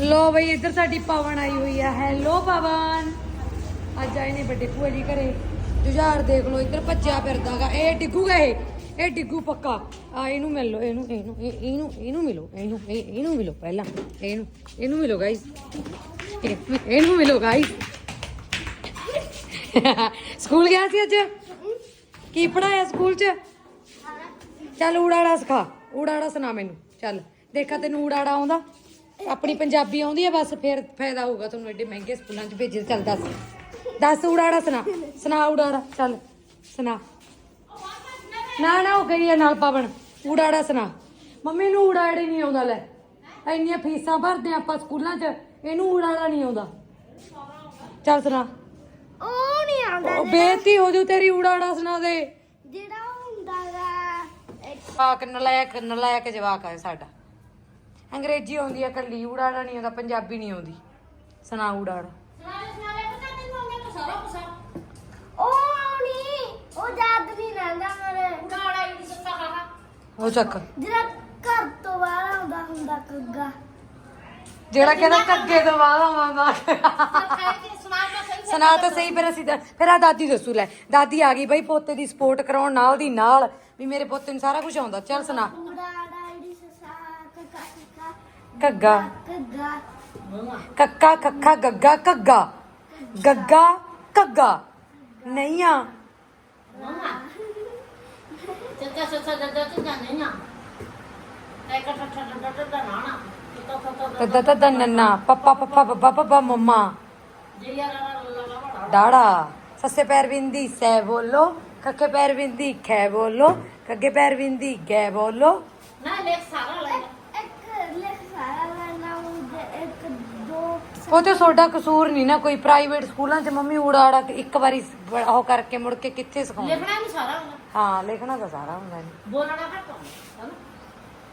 ਲੋ ਬਈ, ਇੱਧਰ ਸਾਡੀ ਪਵਨ ਆਈ ਹੋਈ ਆ। ਹੈਲੋ ਪਵਨ। ਅੱਜ ਆਏ ਨੇ ਵੱਡੇ ਭੂਆ ਜੀ ਘਰੇ। ਜੁਝਾਰ ਦੇਖ ਲੋ ਇੱਧਰ ਭੱਜਿਆ ਫਿਰਦਾਗਾ ਇਹ ਡਿੱਗੂਗਾ ਇਹ। ਇਹ ਡਿੱਗੂ ਪੱਕਾ। ਆ, ਇਹਨੂੰ ਮਿਲ ਲੋ ਇਹਨੂੰ ਇਹਨੂੰ, ਇਹ- ਇਹਨੂੰ ਇਹਨੂੰ ਮਿਲੋ, ਇਹਨੂੰ, ਇਹ- ਇਹਨੂੰ ਮਿਲੋ ਪਹਿਲਾਂ। ਇਹਨੂੰ ਇਹਨੂੰ ਮਿਲੋ ਗਾਇਸ ਇਹਨੂੰ ਮਿਲੋ ਗਾਇਸ ਸਕੂਲ ਗਿਆ ਸੀ ਅੱਜ? ਕੀ ਪੜਾਇਆ ਸਕੂਲ ਚ? ਚੱਲ ਊੜਾੜਾ ਸਿਖਾ। ਊੜਾੜਾ ਸੁਣਾ ਮੈਨੂੰ। ਚੱਲ, ਦੇਖਾ ਤੈਨੂੰ ਊੜਾੜਾ ਆਉਂਦਾ? ਆਪਣੀ ਪੰਜਾਬੀ ਆਉਂਦੀ ਹੈ ਬਸ ਫਿਰ ਫਾਇਦਾ ਹੋਊਗਾ ਤੁਹਾਨੂੰ ਐਡੇ ਮਹਿੰਗੇ ਸਕੂਲਾਂ 'ਚ ਭੇਜੇ ਚੱਲ ਦੱਸ। ਦੱਸ ਊੜਾੜਾ ਸੁਣਾ ਸੁਣਾ ਊੜਾੜਾ ਚੱਲ ਸੁਣਾ। ਨਾ ਨਾ ਉਹ ਗਈ ਹੈ ਨਾਲ ਪਵਨ ਊੜਾੜਾ ਸੁਣਾ। ਮੰਮੀ ਨੂੰ ਊੜਾੜੇ ਨਹੀਂ ਆਉਂਦਾ ਲੈ। ਇੰਨੀਆਂ ਫੀਸਾਂ ਭਰਦੇ ਆਪਾਂ ਸਕੂਲਾਂ 'ਚ ਇਹਨੂੰ ਊੜਾੜਾ ਨਹੀਂ ਆਉਂਦਾ। ਚੱਲ ਸੁਣਾ। ਉਹ ਨਹੀਂ ਆਉਂਦਾ ਉਹ ਬੇਇੱਜ਼ਤੀ ਹੋ ਜੂ ਤੇਰੀ ਊੜਾੜਾ ਸੁਣਾ ਦੇ। ਜਿਹੜਾ ਹੁੰਦਾਗਾ ਜਵਾਕ ਨਲਾਇਕ ਨਲਾਇਕ ਜਵਾਕ ਹੈ ਸਾਡਾ। ਅੰਗਰੇਜ਼ੀ ਆਉਂਦੀ ਆ ਕੱਲੀ ਊੜਾੜਾ ਨਹੀਂ ਆਉਂਦਾ ਪੰਜਾਬੀ ਨਹੀਂ ਆਉਂਦੀ। ਸੁਣਾ ਊੜਾੜਾ ਉਹ ਨਹੀਂ ਉਹ ਯਾਦ ਨਹੀਂ ਰਹਿੰਦਾ ਮਰੇ ਉਹ ਚੱਕ। ਜਿਹੜਾ ਘਰ ਤੋਂ ਬਾਹਰ ਆਉਂਦਾ ਹੁੰਦਾ ਕੱਗਾ। ਜਿਹੜਾ ਕਹਿੰਦਾ ਕੱਗੇ ਤੋਂ ਬਾਅਦ ਆਵਾਂਗਾ ਸੁਣਾ ਤਾਂ ਸਹੀ ਫਿਰ। ਅਸੀਂ ਤਾਂ- ਫਿਰ ਆ ਦਾਦੀ ਦੱਸੂ ਲੈ। ਦਾਦੀ ਆ ਗਈ ਬਈ ਪੋਤੇ ਦੀ ਸਪੋਰਟ ਕਰਾਉਣ ਨਾਲ ਦੀ ਨਾਲ ਵੀ ਮੇਰੇ ਪੋਤੇ ਨੂੰ ਸਾਰਾ ਕੁਝ ਆਉਂਦਾ। ਚੱਲ ਸੁਣਾ। ਕੱਗਾ ਕੱਗਾ ਕੱਕਾ ਕੱਖਾ ਗੱਗਾ ਕੱਗਾ ਗੱਗਾ ਕੱਗਾ ਨਹੀਂ ਆ ਤਦਾ ਤਦਾ ਨੰਨਾ ਪੱਪਾ ਪੱਪਾ ਬੱਬਾ ਬੱਬਾ ਮੰਮਾ ਡਾੜਾ ਸੱਸੇ ਪੈਰ ਬਿੰਦੀ ਸੈ ਬੋਲੋ ਕੱਕੇ ਪੈਰ ਬਿੰਦੀ ਖੈ ਬੋਲੋ ਕੱਗੇ ਪੈਰ ਬਿੰਦੀ ਗੈ ਬੋਲੋ ਇੱਕ ਲਿਖ ਸਾਰਾ ਲੈਣਾ ਉਹਦੇ ਇੱਕ ਦੋ ਉਹ ਤੇ ਤੁਹਾਡਾ ਕਸੂਰ ਨਹੀਂ ਨਾ ਕੋਈ ਪ੍ਰਾਈਵੇਟ ਸਕੂਲਾਂ 'ਚ ਮੰਮੀ ਊੜਾੜਾ ਇੱਕ ਵਾਰੀ ਸ- ਉਹ ਕਰਕੇ ਮੁੜ ਕੇ ਕਿੱਥੇ ਸਿਖਾਉਂਦੇ ਲਿਖਣਾ ਨਹੀਂ ਸਾਰਾ ਹੁੰਦਾ। ਹਾਂ ਲਿਖਣਾ ਤਾਂ ਸਾਰਾ ਹੁੰਦਾ ਨੇ ਬੋਲਣਾ ਘੱਟ ਹੁੰਦਾ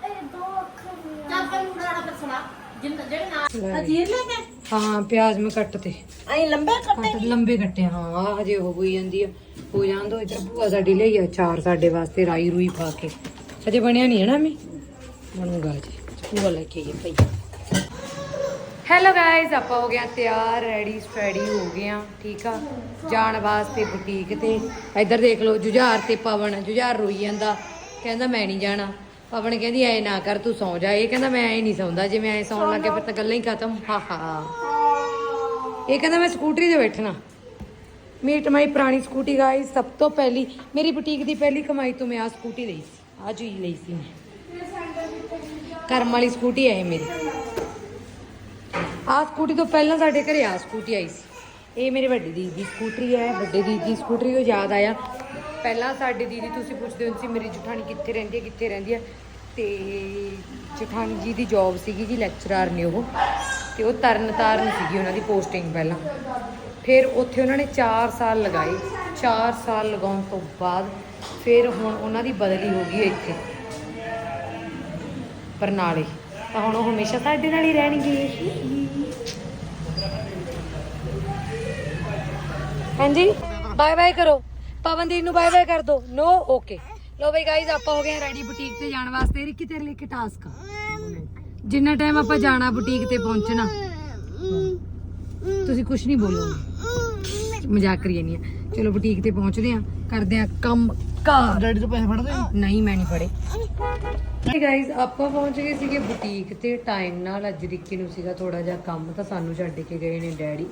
ਹੈ ਇਹ ਦੋ ਅੱਖਰ ਨਹੀਂ ਚੱਲ ਫਿਰ ਮੁੰਡਾ ਫਿਰ ਸੁਣਾ। ਜਿੰਨ ਜਿਹੜੇ ਨਾਲ ਅਜੀਰ ਲੈ ਕੇ। ਹਾਂ ਪਿਆਜ਼ ਮੈਂ ਕੱਟ ਤੇ। ਐਂ ਲੰਬੇ ਕੱਟ ਲੰਬੇ ਕੱਟੇ ਹਾਂ ਆ ਹਜੇ ਹੋ ਗਈ ਜਾਂਦੀ ਆ। ਹੋ ਜਾਣ ਦੋ ਇਧਰ ਭੂਆ ਸਾਡੀ ਲਈ ਆ ਚਾਰ ਸਾਡੇ ਵਾਸਤੇ ਰਾਈ ਰੂਈ ਪਾ ਕੇ। ਹਜੇ ਬਣਿਆ ਨਹੀਂ ਹੈ ਨਾ ਮੈਂ ਬਣੂਗਾ ਜੀ ਭੂਆ ਲੈ ਕੇ ਆਈ ਭਈ ਹੈਲੋ ਗਾਇਜ਼ ਆਪਾਂ ਹੋ ਗਿਆ ਤਿਆਰ ਰੈਡੀ ਸਟੈਡੀ ਹੋ ਗਏ ਆ ਠੀਕ ਆ? ਜਾਣ ਵਾਸਤੇ ਬੁਟੀਕ ਤੇ। ਇੱਧਰ ਦੇਖ ਲਓ, ਜੁਝਾਰ ਤੇ ਪਵਨ, ਜੁਝਾਰ ਰੋਈ ਜਾਂਦਾ। ਕਹਿੰਦਾ ਮੈਂ ਨਹੀਂ ਜਾਣਾ। ਪਵਨ ਕਹਿੰਦੀ, ਐ ਨਾ ਕਰ, ਤੂੰ ਸੌਂ ਜਾ। ਇਹ ਕਹਿੰਦਾ, ਮੈਂ ਐ ਨਹੀਂ ਸੌਂਦਾ। ਜੇ ਮੈਂ ਐ ਸੌਣ ਲੱਗੇ ਫਿਰ ਤਾਂ ਗੱਲਾਂ ਹੀ ਖਤਮ। ਹਾ ਹਾ। ਇਹ ਕਹਿੰਦਾ, ਮੈਂ ਸਕੂਟਰੀ ਤੇ ਬੈਠਣਾ। ਮੀਟ ਮਾਈ ਪੁਰਾਣੀ ਸਕੂਟੀ ਗਾਇਸ ਸਭ ਤੋਂ ਪਹਿਲੀ, ਮੇਰੀ ਬੁਟੀਕ ਦੀ ਪਹਿਲੀ ਕਮਾਈ ਤੋਂ ਮੈਂ ਆ ਸਕੂਟੀ ਲਈ ਸੀ। ਆ ਚੀਜ਼ ਲਈ ਸੀ ਮੈਂ। ਕਰਮ ਵਾਲੀ ਸਕੂਟੀ ਹੈ ਇਹ ਮੇਰੀ। ਆਹ ਸਕੂਟੀ ਤੋਂ ਪਹਿਲਾਂ ਸਾਡੇ ਘਰੇ ਆ ਸਕੂਟੀ ਆਈ ਸੀ। ਇਹ ਮੇਰੇ ਵੱਡੀ ਦੀਦੀ ਦੀ ਸਕੂਟਰੀ ਹੈ, ਵੱਡੇ ਦੀਦੀ ਦੀ ਸਕੂਟਰੀ, ਉਹ ਯਾਦ ਆਇਆ। ਪਹਿਲਾਂ ਸਾਡੇ ਦੀਦੀ ਤੁਸੀਂ ਪੁੱਛਦੇ ਹੁੰਦੇ ਸੀ, ਮੇਰੀ ਜਠਾਣੀ ਕਿੱਥੇ ਰਹਿੰਦੀ ਹੈ, ਕਿੱਥੇ ਰਹਿੰਦੀ ਹੈ? ਤੇ ਜਠਾਣੀ ਜੀ ਦੀ ਜੌਬ ਸੀਗੀ ਜੀ ਲੈਕਚਰਰ ਨੇ ਉਹ। ਤੇ ਉਹ ਤਰਨ ਤਾਰਨ ਸੀਗੀ ਉਹਨਾਂ ਦੀ ਪੋਸਟਿੰਗ ਪਹਿਲਾਂ। ਫਿਰ ਉੱਥੇ ਉਹਨਾਂ ਨੇ 4 ਸਾਲ ਲਗਾਏ। 4 ਸਾਲ ਲਗਾਉਣ ਤੋਂ ਬਾਅਦ ਫਿਰ ਹੁਣ ਉਹਨਾਂ ਦੀ ਬਦਲੀ ਹੋ ਗਈ ਇੱਥੇ। ਬਰਨਾਲੇ। ਤਾਂ ਹੁਣ ਉਹ ਹਮੇਸ਼ਾ ਸਾਡੇ ਨਾਲ ਹੀ ਰਹਿਣਗੇ। ਹਾਂਜੀ? ਬਾਏ ਬਾਏ ਕਰੋ। ਪਵਨਦੀਪ ਨੂੰ ਬਾਏ ਬਾਏ ਕਰ ਦੋ। ਨੋ ਓਕੇ ਲੋ ਬਈ ਗਾਈਜ਼ ਆਪਾਂ ਹੋ ਗਏ ਰੈਡੀ ਬੁਟੀਕ ਤੇ ਜਾਣ ਵਾਸਤੇ। ਰਿੱਕੀ ਤੇਰੇ ਲਈ ਇੱਕ ਟਾਸਕ ਆ। ਜਿੰਨਾ ਟਾਈਮ ਆਪਾਂ ਜਾਣਾ ਬੁਟੀਕ ਤੇ ਪਹੁੰਚਣਾ ਤੁਸੀਂ ਕੁਝ ਨਹੀਂ ਬੋਲੋਗੇ ਮਜ਼ਾਕ ਕਰੀ ਨਹੀਂ ਆ। ਚਲੋ ਬੁਟੀਕ ਤੇ ਪਹੁੰਚਦੇ ਆ ਕਰਦੇ ਆ ਕੰਮ ਕਾਰ। ਡੈਡੀ ਤੋਂ ਪੈਸੇ ਫੜਦੇ ਨਹੀਂ ਮੈਂ ਨਹੀਂ ਫੜੇ। Hey ਗਾਇਸ ਆਪਾਂ ਪਹੁੰਚ ਗਏ ਸੀਗੇ ਬੁਟੀਕ ਤੇ। ਟਾਈਮ ਨਾਲ ਅੱਜ ਰਿੱਕੀ ਨੂੰ ਸੀਗਾ ਥੋੜਾ ਜਿਹਾ ਕੰਮ ਤਾਂ ਸਾਨੂੰ ਛੱਡ ਕੇ ਗਏ ਨੇ ਡੈਡੀ।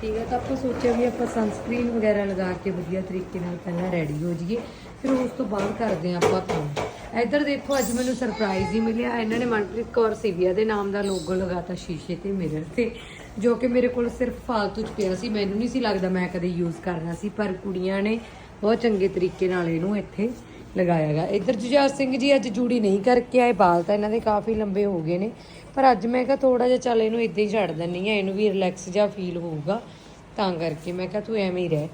ਠੀਕ ਹੈ, ਤਾਂ ਆਪਾਂ ਸੋਚਿਆ ਵੀ ਆਪਾਂ ਸਨਸਕ੍ਰੀਨ ਵਗੈਰਾ ਲਗਾ ਕੇ ਵਧੀਆ ਤਰੀਕੇ ਨਾਲ ਪਹਿਲਾਂ ਰੈਡੀ ਹੋ ਜਾਈਏ, ਫਿਰ ਉਸ ਤੋਂ ਬਾਅਦ ਕਰਦੇ ਹਾਂ ਆਪਾਂ ਕੰਮ। ਇੱਧਰ ਦੇਖੋ, ਅੱਜ ਮੈਨੂੰ ਸਰਪ੍ਰਾਈਜ਼ ਹੀ ਮਿਲਿਆ। ਇਹਨਾਂ ਨੇ ਮਨਪ੍ਰੀਤ ਕੌਰ ਸਿਵਿਆ ਦੇ ਨਾਮ ਦਾ ਲੋਗੋ ਲਗਾਤਾ ਸ਼ੀਸ਼ੇ ਤੇ ਮਿਰਰ ਤੇ, ਜੋ ਕਿ ਮੇਰੇ ਕੋਲ ਸਿਰਫ ਫਾਲਤੂ ਚ ਪਿਆ ਸੀ। ਮੈਨੂੰ ਨਹੀਂ ਸੀ ਲੱਗਦਾ ਮੈਂ ਕਦੇ ਯੂਜ਼ ਕਰਨਾ ਸੀ, ਪਰ ਕੁੜੀਆਂ ਨੇ ਬਹੁਤ ਚੰਗੇ ਤਰੀਕੇ ਨਾਲ ਇਹਨੂੰ ਇੱਥੇ ਲਗਾਇਆ ਗਾ ਇੱਧਰ ਜੁਝਾਰ ਸਿੰਘ ਜੀ ਅੱਜ ਜੂੜੀ ਨਹੀਂ ਕਰਕੇ ਆਏ ਬਾਲ ਤਾਂ ਇਹਨਾਂ ਦੇ ਕਾਫੀ ਲੰਬੇ ਹੋ ਗਏ ਨੇ। ਪਰ ਅੱਜ ਮੈਂ ਕਿਹਾ ਥੋੜਾ ਜਿਹਾ ਚੱਲ ਇਹਨੂੰ ਇਦਾਂ ਹੀ ਛੱਡ ਦਿੰਨੀ ਆ ਇਹਨੂੰ ਵੀ ਰਿਲੈਕਸ ਜਿਹਾ ਫੀਲ ਹੋਊਗਾ, ਤਾਂ ਕਰਕੇ ਮੈਂ ਕਿਹਾ ਤੂੰ ਐਵੇਂ ਹੀ ਰਹਿ।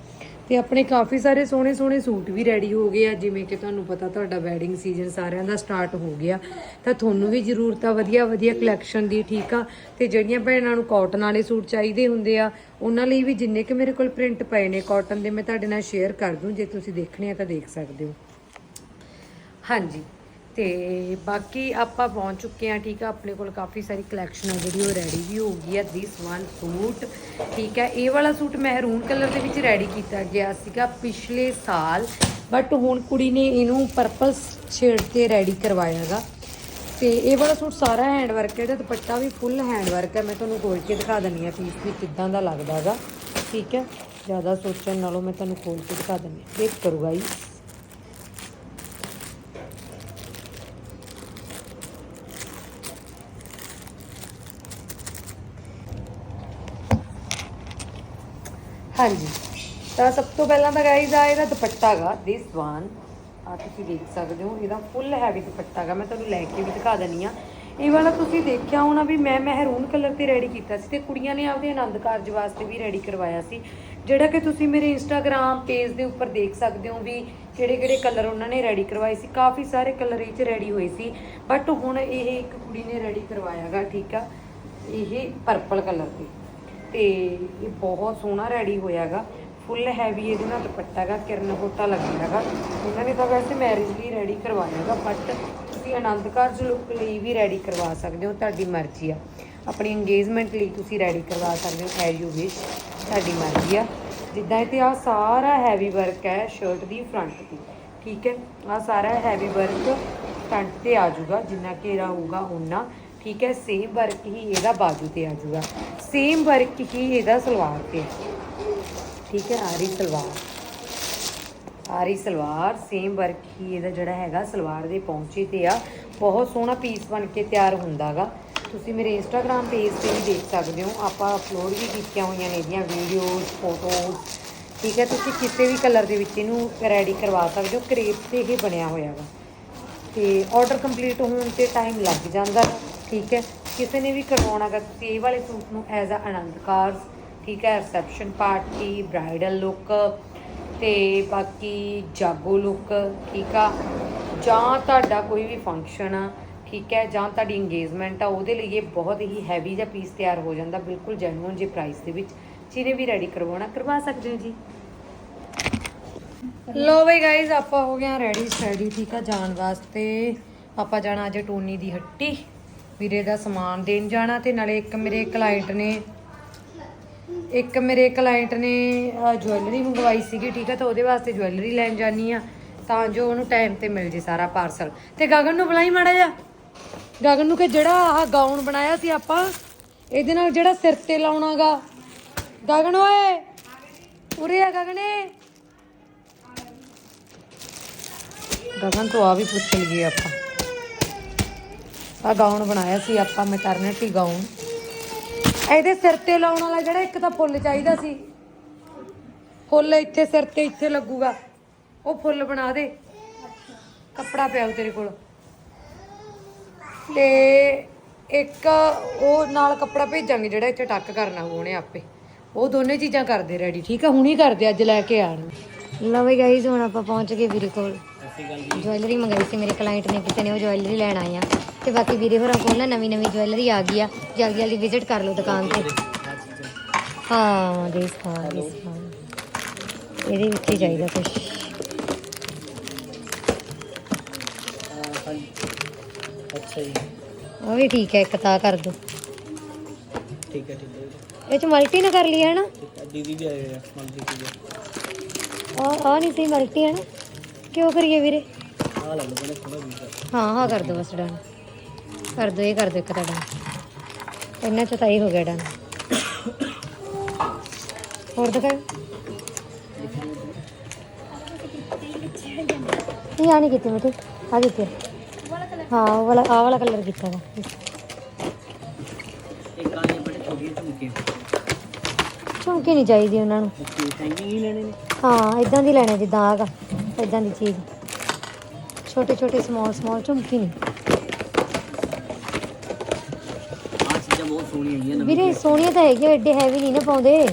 ਤੇ ਆਪਣੇ ਕਾਫੀ ਸਾਰੇ ਸੋਹਣੇ ਸੋਹਣੇ ਸੂਟ ਵੀ ਰੈਡੀ ਹੋ ਗਏ ਆ, ਜਿਵੇਂ ਕਿ ਤੁਹਾਨੂੰ ਪਤਾ ਤੁਹਾਡਾ ਵੈਡਿੰਗ ਸੀਜ਼ਨ ਸਾਰਿਆਂ ਦਾ ਸਟਾਰਟ ਹੋ ਗਿਆ। ਤਾਂ ਤੁਹਾਨੂੰ ਵੀ ਜ਼ਰੂਰਤ ਆ ਵਧੀਆ ਵਧੀਆ ਕਲੈਕਸ਼ਨ ਦੀ ਠੀਕ ਆ। ਤੇ ਜਿਹੜੀਆਂ ਭੈਣਾਂ ਨੂੰ ਕਾਟਨ ਵਾਲੇ ਸੂਟ ਚਾਹੀਦੇ ਹੁੰਦੇ ਆ, ਉਹਨਾਂ ਲਈ ਵੀ ਜਿੰਨੇ ਕਿ ਮੇਰੇ ਕੋਲ ਪ੍ਰਿੰਟ ਪਏ ਨੇ ਕਾਟਨ ਦੇ ਮੈਂ ਤੁਹਾਡੇ ਨਾਲ ਸ਼ੇਅਰ ਕਰ ਦੂੰ, ਜੇ ਤੁਸੀਂ ਦੇਖਣੇ ਆ ਤਾਂ ਦੇਖ ਸਕਦੇ ਹੋ। ਹਾਂਜੀ। ਤੇ ਬਾਕੀ ਆਪਾਂ ਪਹੁੰਚ ਚੁੱਕੇ ਆ ਠੀਕ ਆ? ਆਪਣੇ ਕੋਲ ਕਾਫੀ ਸਾਰੀ ਕਲੈਕਸ਼ਨ ਆ ਜਿਹੜੀ ਉਹ ਰੈਡੀ ਵੀ ਹੋ ਗਈ ਆ ਦਿਸ ਵਨ ਸੂਟ ਠੀਕ ਹੈ ਇਹ ਵਾਲਾ ਸੂਟ ਮਹਿਰੂਨ ਕਲਰ ਦੇ ਵਿੱਚ ਰੈਡੀ ਕੀਤਾ ਗਿਆ ਸੀਗਾ ਪਿਛਲੇ ਸਾਲ ਬਟ ਹੁਣ ਕੁੜੀ ਨੇ ਇਹਨੂੰ ਪਰਪਲ ਸ਼ੇਡ ਤੇ ਰੈਡੀ ਕਰਵਾਇਆਗਾ ਤੇ ਇਹ ਵਾਲਾ ਸੂਟ ਸਾਰਾ ਹੈਂਡ ਵਰਕ ਹੈ ਤੇ ਦੁਪੱਟਾ ਵੀ ਫੁੱਲ ਹੈਂਡ ਵਰਕ ਹੈ। ਮੈਂ ਤੁਹਾਨੂੰ ਖੋਲ ਕੇ ਦਿਖਾ ਦਿੰਨੀ ਆ ਪੀਸ ਵੀ ਕਿੱਦਾਂ ਦਾ ਲੱਗਦਾਗਾ ਠੀਕ ਹੈ? ਜ਼ਿਆਦਾ ਸੋਚਣ ਨਾਲੋਂ ਮੈਂ ਤੁਹਾਨੂੰ ਖੋਲ ਕੇ ਦਿਖਾ ਦਿੰਨੀ ਆ ਦੇਖ ਕਰੋ ਗਾਈਸ ਹਾਂਜੀ। ਤਾਂ ਸਭ ਤੋਂ ਪਹਿਲਾਂ ਤਾਂ ਗਾਈਜ਼ ਆ ਇਹਦਾ ਦੁਪੱਟਾ ਗਾ ਦਿਸ ਵਨ ਆ ਤੁਸੀਂ ਦੇਖ ਸਕਦੇ ਹੋ, ਇਹਦਾ ਫੁੱਲ ਹੈਵੀ ਦੁਪੱਟਾ ਗਾ। ਮੈਂ ਤੁਹਾਨੂੰ ਲੈ ਕੇ ਵੀ ਦਿਖਾ ਦਿੰਨੀ ਆ। ਇਹ ਵਾਲਾ ਤੁਸੀਂ ਦੇਖਿਆ ਹੋਣਾ ਵੀ ਮੈਂ ਮਹਿਰੂਨ ਕਲਰ ਤੇ ਰੈਡੀ ਕੀਤਾ ਸੀ ਤੇ ਕੁੜੀਆਂ ਨੇ ਆਪਦੇ ਆਨੰਦ ਕਾਰਜ ਵਾਸਤੇ ਵੀ ਰੈਡੀ ਕਰਵਾਇਆ ਸੀ। ਜਿਹੜਾ ਕਿ ਤੁਸੀਂ ਮੇਰੇ ਇੰਸਟਾਗ੍ਰam ਪੇਜ ਦੇ ਉੱਪਰ ਦੇਖ ਸਕਦੇ ਹੋ ਵੀ ਕਿਹੜੇ ਕਿਹੜੇ ਕਲਰ ਉਹਨਾਂ ਨੇ ਰੈਡੀ ਕਰਵਾਏ ਸੀ। ਕਾਫੀ ਸਾਰੇ ਕਲਰ ਇਹ 'ਚ ਰੈਡੀ ਹੋਏ ਸੀ। ਬਟ ਹੁਣ ਇਹ ਇੱਕ ਕੁੜੀ ਨੇ ਰੈਡੀ ਕਰਵਾਇਆਗਾ ਠੀਕ ਆ। ਇਹ ਪਰਪਲ ਕਲਰ ਤੇ। ਤੇ ਇਹ ਬਹੁਤ ਸੋਹਣਾ ਰੈਡੀ ਹੋਇਆਗਾ। ਫੁੱਲ ਹੈਵੀ ਇਹਦੇ ਨਾਲ ਦੁਪੱਟਾ ਗਾ ਕਿਰਨ ਹੋਟਾ ਲੱਗਿਆਗਾ ਇਹਨਾਂ ਨੇ ਤਾਂ ਵੈਸੇ ਮੈਰਿਜ ਲਈ ਰੈਡੀ ਕਰਵਾਇਆਗਾ ਬਟ ਤੁਸੀਂ ਆਨੰਦ ਕਾਰਜ ਲੁੱਕ ਲਈ ਵੀ ਰੈਡੀ ਕਰਵਾ ਸਕਦੇ ਹੋ, ਤੁਹਾਡੀ ਮਰਜ਼ੀ ਆ। ਆਪਣੀ ਇੰਗੇਜਮੈਂਟ ਲਈ ਤੁਸੀਂ ਰੈਡੀ ਕਰਵਾ ਸਕਦੇ ਹੋ ਐਜ਼ ਯੂ ਵਿਸ਼ ਤੁਹਾਡੀ ਮਰਜ਼ੀ ਆ। ਜਿੱਦਾਂ ਇਹ ਤੇ ਆ ਸਾਰਾ ਹੈਵੀ ਵਰਕ ਹੈ ਸ਼ਰਟ ਦੀ ਫਰੰਟ ਦੀ, ਠੀਕ ਹੈ? ਆ ਸਾਰਾ ਹੈਵੀ ਵਰਕ ਫਰੰਟ ਤੇ ਆ ਜਾਊਗਾ, ਜਿੰਨਾ ਘੇਰਾ ਹੋਊਗਾ ਉਹਨਾਂ ਠੀਕ ਹੈ, ਸੇਮ ਵਰਕ ਹੀ ਇਹਦਾ ਬਾਜੂ ਤੇ ਆ ਜਾਊਗਾ। ਸੇਮ ਵਰਕ ਹੀ ਇਹਦਾ ਸਲਵਾਰ ਤੇ ਹੈ ਠੀਕ ਹੈ, ਆਰੀ ਸਲਵਾਰ। ਆਰੀ ਸਲਵਾਰ, ਸੇਮ ਵਰਕ ਹੀ ਇਹਦਾ ਜਿਹੜਾ ਹੈਗਾ ਸਲਵਾਰ ਦੇ ਪਹੁੰਚੇ ਤੇ ਆ। ਬਹੁਤ ਸੋਹਣਾ ਪੀਸ ਬਣ ਕੇ ਤਿਆਰ ਹੁੰਦਾਗਾ ਤੁਸੀਂ ਮੇਰੇ ਇੰਸਟਾਗ੍ਰam ਪੇਜ ਤੇ ਵੀ ਦੇਖ ਸਕਦੇ ਹੋ। ਆਪਾਂ ਅਪਲੋਡ ਵੀ ਕੀਤੀਆਂ ਹੋਈਆਂ ਨੇ ਇਹਦੀਆਂ ਵੀਡੀਓਜ਼ ਫੋਟੋਜ਼ ਠੀਕ ਹੈ, ਤੁਸੀਂ ਕਿਸੇ ਵੀ ਕਲਰ ਦੇ ਵਿੱਚ ਇਹਨੂੰ ਰੈਡੀ ਕਰਵਾ ਸਕਦੇ ਹੋ। ਕਰੇਪ ਤੇ ਇਹ ਬਣਿਆ ਹੋਇਆ ਵਾ। ਤੇ ਆਰਡਰ ਕੰਪਲੀਟ ਹੋਣ ਤੇ ਟਾਈਮ ਲੱਗ ਜਾਂਦਾ ਠੀਕ ਹੈ? ਕਿਸੇ ਨੇ ਵੀ ਕਰਵਾਉਣਾ ਗਾ ਤੁਸੀਂ ਇਹ ਵਾਲੇ ਸੂਟ ਨੂੰ ਐਜ਼ ਅ ਆਨੰਦ ਕਾਰਜ ਠੀਕ ਹੈ? ਰਿਸੈਪਸ਼ਨ ਪਾਰਟੀ ਬ੍ਰਾਈਡਲ ਲੁੱਕ ਤੇ ਬਾਕੀ ਜਾਗੋ ਲੁੱਕ ਠੀਕ ਆ? ਜਾਂ ਤੁਹਾਡਾ ਕੋਈ ਵੀ ਫੰਕਸ਼ਨ ਆ, ਠੀਕ ਹੈ? ਜਾਂ ਤੁਹਾਡੀ ਇੰਗੇਜਮੈਂਟ ਆ, ਉਹਦੇ ਲਈ ਇਹ ਬਹੁਤ ਹੀ ਹੈਵੀ ਜਿਹਾ ਪੀਸ ਤਿਆਰ ਹੋ ਜਾਂਦਾ, ਬਿਲਕੁਲ ਜੈਨੂਅਨ ਜੇ ਪ੍ਰਾਈਸ ਦੇ ਵਿੱਚ। ਜਿਹਨੇ ਵੀ ਰੈਡੀ ਕਰਵਾਉਣਾ, ਕਰਵਾ ਸਕਦੇ ਹੋ ਜੀ? ਲੋ ਬਈ ਗਾਇਜ਼ ਆਪਾਂ ਹੋ ਗਏ ਰੈਡੀ ਸਟੈਡੀ ਠੀਕ ਆ, ਜਾਣ ਵਾਸਤੇ। ਆਪਾਂ ਜਾਣਾ ਅੱਜ ਟੋਨੀ ਦੀ ਹੱਟੀ। ਵੀਰੇ ਦਾ ਸਮਾਨ ਦੇਣ ਜਾਣਾ ਤੇ ਨਾਲੇ ਇੱਕ ਮੇਰੇ ਕਲਾਇੰਟ ਨੇ, ਇੱਕ ਮੇਰੇ ਕਲਾਇੰਟ ਨੇ ਜੁਐਲਰੀ ਮੰਗਵਾਈ ਸੀਗੀ, ਠੀਕ ਆ, ਤਾਂ ਉਹਦੇ ਵਾਸਤੇ ਜੁਐਲਰੀ ਲੈਣ ਜਾਨੀ ਆ। ਤਾਂ ਜੋ ਉਹਨੂੰ ਟਾਈਮ ਤੇ ਮਿਲ ਜੇ ਸਾਰਾ ਪਾਰਸਲ ਤੇ ਗਗਨ ਨੂੰ ਬੁਲਾਈ ਮਾੜਾ ਜਾ ਗਗਨ ਨੂੰ ਕਿ ਜਿਹੜਾ ਆਹ ਗਾਊਨ ਬਣਾਇਆ ਸੀ ਆਪਾਂ, ਇਹਦੇ ਨਾਲ ਜਿਹੜਾ ਸਿਰ ਤੇ ਲਾਉਣਾਗਾ। ਗਗਨ ਓਏ! ਉਰੇ ਆ ਗਗਨੇ! ਗਗਨ ਤੋਂ ਆ ਵੀ ਪੁੱਛ ਲਈਏ ਆਪਾਂ। ਆ ਗਾਊਨ ਬਣਾਇਆ ਸੀ ਆਪਾਂ ਮੈਟਰਨਿਟੀ ਗਾਊਨ ਇਹਦੇ ਸਿਰ ਤੇ ਲਾਉਣ ਵਾਲਾ ਜਿਹੜਾ ਇੱਕ ਤਾਂ ਫੁੱਲ ਚਾਹੀਦਾ ਸੀ। ਫੁੱਲ ਇੱਥੇ ਸਿਰ ਤੇ ਇੱਥੇ ਲੱਗੂਗਾ। ਉਹ ਫੁੱਲ ਬਣਾ ਦੇ। ਕੱਪੜਾ ਪਿਆ ਤੇਰੇ ਕੋਲ। ਤੇ ਇੱਕ ਉਹ ਨਾਲ ਕੱਪੜਾ ਭੇਜਾਂਗੇ ਜਿਹੜਾ ਇੱਥੇ ਟੱਕ ਕਰਨਾ ਉਹਨੇ ਆਪੇ। ਉਹ ਦੋਨੇ ਚੀਜ਼ਾਂ ਕਰਦੇ ਰੈਡੀ ਠੀਕ ਆ? ਹੁਣੀ ਕਰਦੇ, ਅੱਜ ਲੈ ਕੇ ਆਣ ਲਓ ਵੀ ਗਾਈਜ਼ ਹੁਣ ਆਪਾਂ ਪਹੁੰਚ ਗਏ ਵੀਰੇ ਕੋਲ। ਜੁਐਲਰੀ ਮੰਗਾਈ ਸੀ ਮੇਰੇ ਕਲਾਇੰਟ ਨੇ ਕਿਸੇ ਨੇ ਉਹ ਜੁਐਲਰੀ ਲੈਣ ਆਏ ਆ। ਤੇ ਬਾਕੀ ਵੀਰੇ ਹੋਰਾਂ ਕੋਲ ਨਾ ਨਵੀਂ ਨਵੀਂ ਜੁਐਲਰੀ ਆ ਗਈ ਆ। ਜਲਦੀ ਜਲਦੀ ਵਿਜ਼ਿਟ ਕਰ ਲਓ ਦੁਕਾਨ ਤੇ। ਹਾਂ ਦੇਖ ਹਾਂ ਦੇਖ ਹਾਂ। ਇਹਦੇ ਵਿੱਚ ਹੀ ਚਾਹੀਦਾ ਕੁਝ ਅੱਛਾ ਜੀ ਉਹ ਵੀ ਠੀਕ ਹੈ ਇੱਕ ਤਾਂ ਕਰ ਦੋ। ਠੀਕ ਹੈ ਠੀਕ ਹੈ। ਇਹ ਚ ਮਲਟੀ ਨਾ ਕਰ ਲਈ ਹੈ ਨਾ ਦੀਦੀ ਵੀ ਆਏ ਆ ਮੰਦੀ ਜੀ ਆ ਆ ਨਹੀਂ ਸੀ ਮਲਟੀ ਹੈ ਨਾ। ਕਿਉਂ ਕਰੀਏ ਵੀਰੇ? ਆ ਲੈ ਲਓ ਬਣੇ ਥੋੜਾ ਹਾਂ ਹਾਂ, ਕਰ ਦੋ ਬਸ ਡਨ ਕਰ ਦੋ, ਇਹ ਕਰ ਦੋ ਇੱਕ ਤਾਂ ਡਨ ਇੰਨਾ ਚ ਤਾਂ ਹੀ ਹੋ ਗਿਆ ਡਨ ਹੋਰ ਦਿਖਾਓ ਨਹੀਂ ਆ ਨਹੀਂ ਕੀਤੀ ਮੈਂ ਤੇ। ਆ ਕੀਤੀ ਹਾਂ, ਉਹ ਵਾਲਾ ਆ ਵਾਲਾ ਕਲਰ ਕੀਤਾ ਵਾ। ਝੁਮਕੇ ਨਹੀਂ ਚਾਹੀਦੀ ਉਹਨਾਂ ਨੂੰ। ਹੈਂਗਿੰਗ ਹੀ ਲੈਣੇ ਨੇ। ਹਾਂ ਇਦਾਂ ਦੀ ਲੈਣੇ ਜਿੱਦਾਂ ਆਗਾ ਇਦਾਂ ਦੀ ਚੀਜ਼। ਛੋਟੇ ਛੋਟੇ ਸਮਾਲ ਸਮਾਲ ਝੁਮਕੀ ਨਹੀਂ। ਆ ਚੀਜ਼ਾਂ ਬਹੁਤ ਸੋਹਣੀਆਂ ਹੈਗੀਆਂ ਨਵੀਂ ਵੀਰੇ ਸੋਹਣੀਆਂ ਤਾਂ ਹੈਗੀਆਂ ਐਡੇ ਹੈਵੀ ਨਹੀਂ ਨਾ ਪਾਉਂਦੇ।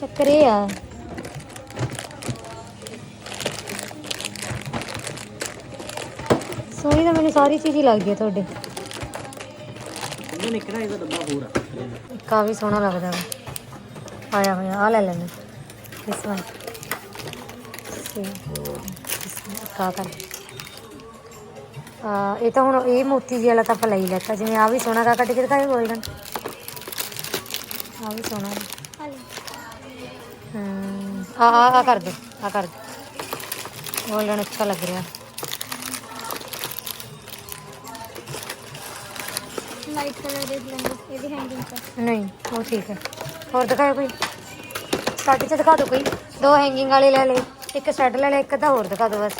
ਚੱਕਰ ਇਹ ਆ। ਸੋਹਣੀ ਤਾਂ ਮੈਨੂੰ ਸਾਰੀ ਚੀਜ਼ ਹੀ ਲੱਗਦੀ ਹੈ ਤੁਹਾਡੇ। ਇਹਨਾਂ ਨੇ ਕਿਹੜਾ ਇਹਦਾ ਡੱਬਾ ਹੋਰ ਆ? ਕਾਫੀ ਸੋਹਣਾ ਲੱਗਦਾ ਵਾ। ਆਇਆ ਹੋਇਆ ਆ ਲੈ ਲੈਣਾ ਇਸ ਵਾਰ ਕਾ ਕਰ ਆ ਇਹ ਤਾਂ ਹੁਣ ਇਹ ਮੋਤੀ ਜੀ ਵਾਲਾ ਤਾਂ ਆਪਾਂ ਲਈ ਲੈਤਾ ਜਿਵੇਂ ਆ ਵੀ ਸੋਹਣਾ ਕਾ ਕੱਟ ਕੇ ਦਿਖਾਏ ਗੋਲਡਨ ਆ ਵੀ ਸੋਹਣਾ ਹਮ ਆ ਆ ਕਰ ਦੇ ਆ ਕਰ ਦੇ ਗੋਲਡਨ ਅੱਛਾ ਲੱਗ ਰਿਹਾ ਲਾਈਟ ਕਲਰ ਦੇ ਲੈਂਗੇ ਇਹ ਵੀ ਹੈਂਡਿੰਗ ਪਰ ਨਹੀਂ ਉਹ ਠੀਕ ਹੈ ਹੋਰ ਦਿਖਾਓ ਕੋਈ। ਸਟਾਰਟ ਚ ਦਿਖਾ ਦਿਓ ਕੋਈ। ਦੋ ਹੈਂਗਿੰਗ ਵਾਲੇ ਲੈ ਲਏ, ਇੱਕ ਸੈੱਟ ਲੈ ਲਿਆ ਇੱਕ ਤਾਂ ਹੋਰ ਦਿਖਾ ਦਿਓ ਬਸ।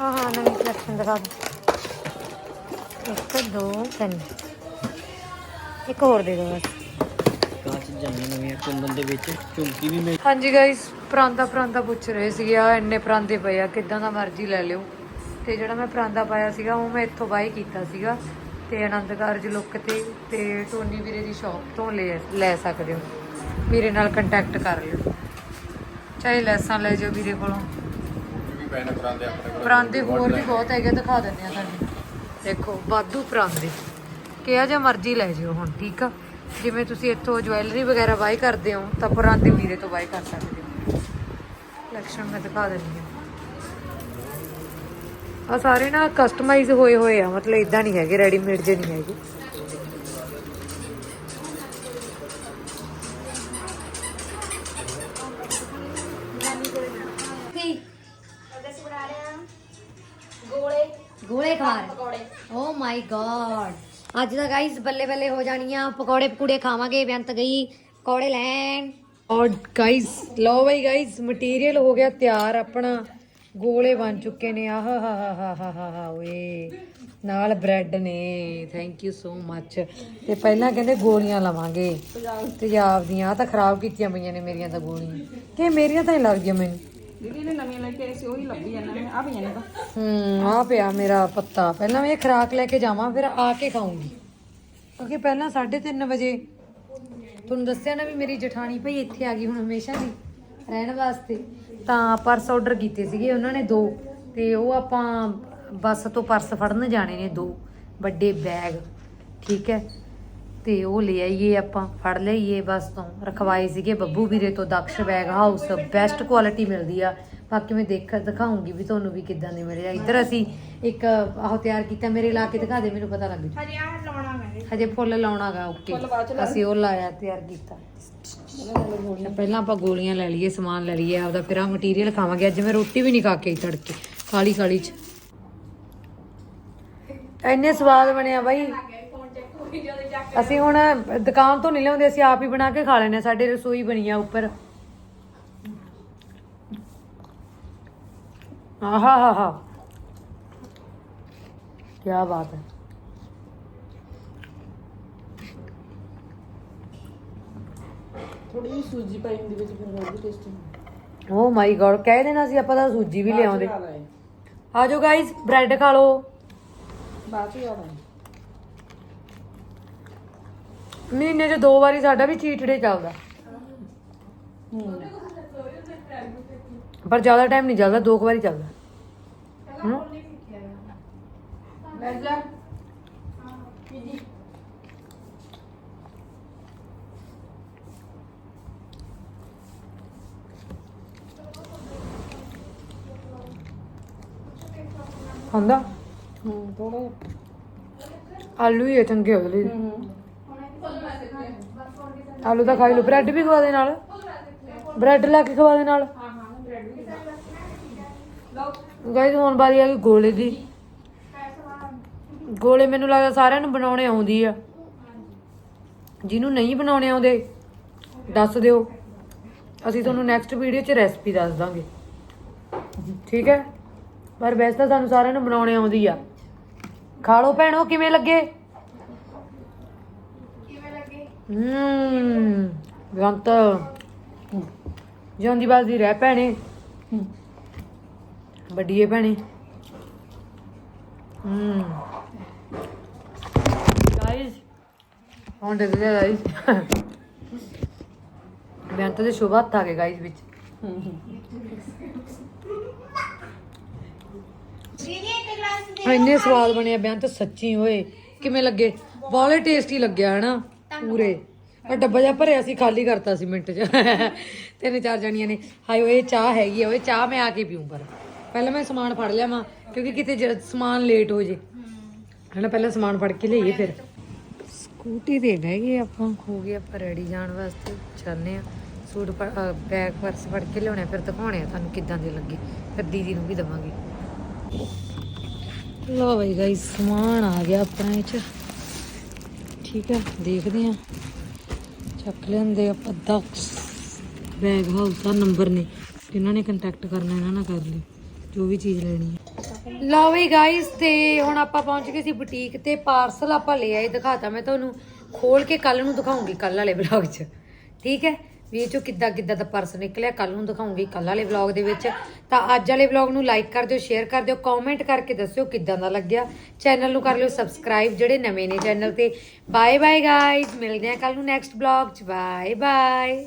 ਹਾਂ ਹਾਂ, ਨਵੀਂ ਕਲੈਕਸ਼ਨ ਦਿਖਾ ਦਿਓ। ਇੱਕ, ਦੋ, ਤਿੰਨ। ਇੱਕ ਹੋਰ ਦੇ ਦਿਓ ਬਸ। ਕਾਹ ਚੀਜ਼ਾਂ ਨਵੀਆਂ ਕੁੰਦਨ ਦੇ ਵਿੱਚ ਝੁਮਕੀ ਵੀ ਮਿਲ ਹਾਂਜੀ ਗਾਇਸ ਪਰਾਂਦਾ ਪਰਾਂਦਾ ਪੁੱਛ ਰਹੇ ਸੀਗੇ ਆ ਇੰਨੇ ਪਰਾਂਦੇ ਪਏ ਆ, ਕਿੱਦਾਂ ਦਾ ਮਰਜ਼ੀ ਲੈ ਲਿਓ। ਤੇ ਜਿਹੜਾ ਮੈਂ ਪਰਾਂਦਾ ਪਾਇਆ ਸੀਗਾ, ਉਹ ਮੈਂ ਇੱਥੋਂ ਬਾਈ ਕੀਤਾ ਸੀਗਾ। ਤੇ ਆਨੰਦ ਕਾਰਜ ਲੁੱਕ ਤੇ ਤੇ ਟੋਨੀ ਵੀਰੇ ਦੀ ਸ਼ਾਪ ਤੋਂ ਲੈ ਲੈ ਸਕਦੇ ਹੋ। ਵੀਰੇ ਨਾਲ ਕੰਟੈਕਟ ਕਰ ਲਿਓ। ਚਾਹੇ ਲੈਸਾਂ ਲੈ ਜਾਓ ਵੀਰੇ ਕੋਲੋਂ। ਪਰਾਂਦੇ ਹੋਰ ਵੀ ਬਹੁਤ ਹੈਗੇ ਦਿਖਾ ਦਿੰਦੇ ਆ ਤੁਹਾਨੂੰ। ਦੇਖੋ ਵਾਧੂ ਪਰਾਂਦੇ। ਕਿਹਾ ਜਾਂ ਮਰਜ਼ੀ ਲੈ ਜਿਓ ਹੁਣ ਠੀਕ ਆ? ਜਿਵੇਂ ਤੁਸੀਂ ਇੱਥੋਂ ਜੁਐਲਰੀ ਵਗੈਰਾ ਬਾਈ ਕਰਦੇ ਹੋ ਤਾਂ ਪਰਾਂਦੇ ਵੀਰੇ ਤੋਂ ਬਾਈ ਕਰ ਸਕਦੇ ਹੋ। ਕਲੈਕਸ਼ਨ ਮੈਂ ਦਿਖਾ ਦਿੰਦੀ ਹਾਂ। ਆ ਸਾਰੇ ਨਾ ਕਸਟਮਾਈਜ਼ ਹੋਏ ਹੋਏ ਆ ਮਤਲਬ ਇਦਾਂ ਨਹੀਂ ਹੈਗੇ ਰੈਡੀਮੇਡ ਜੇ ਨਹੀਂ ਹੈਗੇ। ਕੀ? ਅਸੀਂ ਬਣਾ ਰਹੇ ਹਾਂ ਗੋਲੇ। ਗੋਲੇ ਖਾ ਰਹੇ ਪਕੌੜੇ। ਓ ਮਾਈ ਗॉड ਅੱਜ ਦਾ ਗਾਈਸ ਬੱਲੇ ਬੱਲੇ ਹੋ ਜਾਣੀਆਂ ਪਕੌੜੇ ਪਕੂੜੇ ਖਾਵਾਂਗੇ ਬੇਅੰਤ ਗਈ ਪਕੌੜੇ ਲੈਣ। ਔਰ ਗਾਈਸ ਲਓ ਬਈ ਗਾਈਸ ਮਟੀਰੀਅਲ ਹੋ ਗਿਆ ਤਿਆਰ ਆਪਣਾ। ਗੋਲੇ ਬਣ ਚੁੱਕੇ ਨੇ। ਆਹ ਹਾ ਹਾ ਹਾ ਹਾ ਹਾ ਹਾ ਓਏ। ਨਾਲ ਬ੍ਰੈਡ ਨੇ। ਥੈਂਕ ਯੂ ਸੋ ਮੱਚ ਤੇ ਪਹਿਲਾਂ ਕਹਿੰਦੇ ਗੋਲੀਆਂ ਲਵਾਂਗੇ। ਤੇਜ਼ਾਬ ਦੀਆਂ। ਆਹ ਤਾਂ ਖਰਾਬ ਕੀਤੀਆਂ ਪਈਆਂ ਨੇ ਮੇਰੀਆਂ ਤਾਂ ਗੋਲੀਆਂ। ਕਿ ਮੇਰੀਆਂ ਤਾਂ ਨਹੀਂ ਲੱਗਦੀਆਂ ਮੈਨੂੰ। ਦੀਦੀ ਨੇ ਨਵੀਆਂ ਲੈ ਕੇ ਆਈ ਸੀ ਉਹੀ ਲੱਭੀ ਜਾਂਦਾ ਮੈਂ ਆ ਪਈਆਂ ਨੇ ਤਾਂ। ਹੂੰ ਆ ਪਿਆ ਮੇਰਾ ਪੱਤਾ। ਪਹਿਲਾਂ ਮੈਂ ਇਹ ਖਰਾਕ ਲੈ ਕੇ ਜਾਵਾਂ ਫਿਰ ਆ ਕੇ ਖਾਊਂਗੀ। ਕਿਉਂਕਿ ਪਹਿਲਾਂ 3:30 ਵਜੇ। ਤੁਹਾਨੂੰ ਦੱਸਿਆ ਨਾ ਵੀ ਮੇਰੀ ਜਠਾਣੀ ਭਈ ਇੱਥੇ ਆ ਗਈ ਹੁਣ ਹਮੇਸ਼ਾ ਦੀ। ਰਹਿਣ ਵਾਸਤੇ। ਤਾਂ ਪਰਸ ਆਰਡਰ ਕੀਤੇ ਸੀਗੇ ਉਹਨਾਂ ਨੇ ਦੋ, ਤੇ ਉਹ ਆਪਾਂ ਬੱਸ ਤੋਂ ਪਰਸ ਫੜਨ ਜਾਣੇ ਨੇ ਦੋ, ਵੱਡੇ ਬੈਗ ਠੀਕ ਹੈ? ਤੇ ਉਹ ਲੈ ਆਈਏ ਆਪਾਂ, ਫੜ ਲਈਏ ਬਸ ਤੋਂ, ਰਖਵਾਏ ਸੀਗੇ ਬੱਬੂ ਵੀਰੇ ਤੋਂ Daksh bag house best quality ਮਿਲਦੀ ਆ। ਬਾਕੀ ਮੈਂ ਦੇਖ ਦਿਖਾਉਂਗੀ ਵੀ ਤੁਹਾਨੂੰ ਵੀ ਕਿੱਦਾਂ ਦੇ ਮਿਲਿਆ ਇੱਧਰ ਅਸੀਂ ਇੱਕ ਆਹ ਤਿਆਰ ਕੀਤਾ ਮੇਰੇ ਲਾ ਕੇ ਦਿਖਾ ਦੇ ਮੈਨੂੰ ਪਤਾ ਲੱਗ ਜੂ ਹਜੇ ਆ ਲਾਉਣਾ ਮੈਂ। ਹਜੇ ਫੁੱਲ ਲਾਉਣਾਗਾ ਓਕੇ। ਅਸੀਂ ਉਹ ਲਾਇਆ ਤਿਆਰ ਕੀਤਾ। ਪਹਿਲਾਂ ਆਪਾਂ ਗੋਲੀਆਂ ਲੈ ਲਈਏ ਸਮਾਨ ਲੈ ਲਈਏ ਆਪਦਾ ਫਿਰ ਆ ਮਟੀਰੀਅਲ ਖਾਵਾਂਗੇ। ਅੱਜ ਮੈਂ ਰੋਟੀ ਵੀ ਨਹੀਂ ਖਾ ਕੇ ਆਈ ਤੜਕੇ ਕਾਲੀ ਕਾਲੀ ਚ। ਇੰਨੇ ਸਵਾਦ ਬਣਿਆ ਬਾਈ। ਅਸੀਂ ਹੁਣ ਦੁਕਾਨ ਤੋਂ ਨਹੀਂ ਲਿਆਉਂਦੇ ਅਸੀਂ ਆਪ ਹੀ ਬਣਾ ਕੇ ਖਾ ਲੈਨੇ ਹਾਂ। ਸਾਡੇ ਰਸੋਈ ਬਣੀ ਆ ਉੱਪਰ। ਆਹਾ ਹਾ ਹਾ ਕੀ ਬਾਤ ਹੈ। ਥੋੜੀ ਜਿਹੀ ਸੂਜੀ ਪਾਈ ਹੁੰਦੀ ਵਿੱਚ ਫਿਰ ਹੋਰ ਵੀ ਟੇਸਟੀ ਓ ਮਾਈ ਗॉड ਕਹਿ ਦੇਣਾ ਸੀ ਆਪਾਂ ਤਾਂ ਸੂਜੀ ਵੀ ਲਿਆਉਂਦੇ। ਆ ਜਾਓ ਗਾਇਸ ਬ੍ਰੈਡ ਖਾ ਲਓ। ਬਾਅਦ ਚ ਆਈ ਮਹੀਨੇ 'ਚ ਦੋ ਵਾਰੀ ਸਾਡਾ ਵੀ ਚੀਟ ਡੇ ਚੱਲਦਾ। ਪਰ ਜ਼ਿਆਦਾ ਟਾਈਮ ਨਹੀਂ ਚੱਲਦਾ ਦੋ ਕੁ ਵਾਰੀ ਚੱਲਦਾ। ਜਾ। ਹੁੰਦਾ ਹੂੰ ਥੋੜਾ ਆਲੂ ਹੀ ਆ ਚੰਗੇ ਉਹਦੇ ਲਈ। ਆਲੂ ਤਾਂ ਖਾਈ ਲਓ। ਬ੍ਰੈਡ ਵੀ ਖਵਾ ਦੇ ਨਾਲ। ਬ੍ਰੈਡ ਲਾ ਕੇ ਖਵਾ ਦੇ ਨਾਲ। ਗਾਇਸ ਹੁਣ ਵਾਰੀ ਆ ਗਈ ਗੋਲੇ ਦੀ। ਗੋਲੇ ਮੈਨੂੰ ਲੱਗਦਾ ਸਾਰਿਆਂ ਨੂੰ ਬਣਾਉਣੇ ਆਉਂਦੀ ਆ। ਜਿਹਨੂੰ ਨਹੀਂ ਬਣਾਉਣੇ ਆਉਂਦੇ ਦੱਸ ਦਿਓ। ਅਸੀਂ ਤੁਹਾਨੂੰ ਨੈਕਸਟ ਵੀਡੀਓ 'ਚ ਰੈਸਪੀ ਦੱਸ ਦਾਂਗੇ। ਠੀਕ ਹੈ? ਪਰ ਵੈਸੇ ਤਾਂ ਸਾਨੂੰ ਸਾਰਿਆਂ ਨੂੰ ਬਣਾਉਣੇ ਆਉਂਦੀ ਆ। ਖਾ ਲਓ ਭੈਣੋ ਕਿਵੇਂ ਲੱਗੇ? ਹੂੰ ਗੰਤ। ਜਾਂਦੀ ਬਾਜ਼ੀ ਰਹਿ ਭੈਣੇ। ਵੱਡੀਏ ਭੈਣੇ। ਹੂੰ। ਗਾਇਸ ਹੁਣ ਦੇ ਦੇ ਗਾਇਸ ਬੇਅੰਤ ਦੇ ਸ਼ੁਭ ਹੱਥ ਆ ਗਏ ਗਾਇਸ ਵਿੱਚ। ਦੇ ਇੰਨੇ ਸਵਾਦ ਬਣਿਆ ਬੇਅੰਤ ਸੱਚੀ ਓਏ। ਕਿਵੇਂ ਲੱਗੇ? ਬਾਲੇ ਟੇਸਟੀ ਲੱਗਿਆ ਹਨਾ ਪੂਰੇ। ਆ ਡੱਬਾ ਜਿਹਾ ਭਰਿਆ ਸੀ ਖਾਲੀ ਕਰਤਾ ਸੀ ਮਿੰਟ 'ਚ। ਤਿੰਨ ਚਾਰ ਜਣੀਆਂ ਨੇ। ਹਾਏ ਓਏ ਚਾਹ ਹੈਗੀ ਆ ਓਏ ਚਾਹ ਮੈਂ ਆ ਕੇ ਪੀਉਂ ਪਰ। ਪਹਿਲਾਂ ਮੈਂ ਸਮਾਨ ਫੜ ਲਿਆ ਮਾਂ ਕਿਉਂਕਿ ਕਿਤੇ ਜਦ ਸਮਾਨ ਲੇਟ ਹੋ ਜੇ। ਹਨਾ ਪਹਿਲਾਂ ਸਮਾਨ ਫੜ ਕੇ ਲਈਏ ਫਿਰ। ਸਕੂਟੀ ਤੇ ਬਹਿ ਗਏ ਆਪਾਂ। ਹੋ ਗਏ ਆਪਾਂ ਰੈਡੀ ਜਾਣ ਵਾਸਤੇ। ਚੱਲਨੇ ਆ ਸੂਟ ਬੈਗ ਪਰਸ ਫੜ ਕੇ ਲਿਆਉਣੇ ਆ, ਫਿਰ ਦਿਖਾਉਣੇ ਆ ਤੁਹਾਨੂੰ ਕਿੱਦਾਂ ਦੇ ਲੱਗੇ। ਫਿਰ ਦੀਦੀ ਨੂੰ ਵੀ ਦਵਾਂਗੇ। ਲੋ ਬਈ ਗਾਇਸ ਸਮਾਨ ਆ ਗਿਆ ਆਪਣਾ ਇਹ ਚ। ਠੀਕ ਹੈ ਦੇਖਦੇ ਆ ਚੱਕ ਲੈਂਦੇ ਆਪਾਂ 10 ਬੈਗ ਹਾਊਸ ਦਾ ਨੰਬਰ ਨੇ ਜਿਨ੍ਹਾਂ ਨੇ ਕੰਟੈਕਟ ਕਰਨਾ, ਇਹਨਾਂ ਨਾਲ ਕਰ ਲਿਓ ਜੋ ਵੀ ਚੀਜ਼ ਲੈਣੀ ਹੈ। ਲਓ ਵੀ ਗਾਇਸ ਤੇ ਹੁਣ ਆਪਾਂ ਪਹੁੰਚ ਗਏ ਸੀ ਬੁਟੀਕ ਤੇ ਪਾਰਸਲ ਆਪਾਂ ਲੈ ਆਏ, ਦਿਖਾਤਾ ਮੈਂ ਤੁਹਾਨੂੰ। ਖੋਲ ਕੇ ਕੱਲ ਨੂੰ ਦਿਖਾਉਂਗੀ ਕੱਲ ਵਾਲੇ ਵਲੌਗ 'ਚ। ਠੀਕ ਹੈ? ਵੀ ਇਹ ਚੋਂ ਕਿੱਦਾਂ ਕਿੱਦਾਂ ਦਾ ਪਰਸ ਨਿਕਲਿਆ ਕੱਲ ਨੂੰ ਦਿਖਾਉਂਗੀ ਕੱਲ ਵਾਲੇ ਵਲੌਗ ਦੇ ਵਿੱਚ। ਤਾਂ ਅੱਜ ਵਾਲੇ ਵਲੌਗ ਨੂੰ ਲਾਈਕ ਕਰ ਦਿਓ ਸ਼ੇਅਰ ਕਰ ਦਿਓ ਕਮੈਂਟ ਕਰਕੇ ਦੱਸਿਓ ਕਿੱਦਾਂ ਦਾ ਲੱਗਿਆ। ਚੈਨਲ ਨੂੰ ਕਰ ਲਿਓ ਸਬਸਕ੍ਰਾਈਬ ਜਿਹੜੇ ਨਵੇਂ ਨੇ ਚੈਨਲ ਤੇ। ਬਾਏ ਬਾਏ ਗਾਇਸ ਮਿਲਦੇ ਹਾਂ ਕੱਲ ਨੂੰ ਨੈਕਸਟ ਵਲੌਗ 'ਚ। Bye bye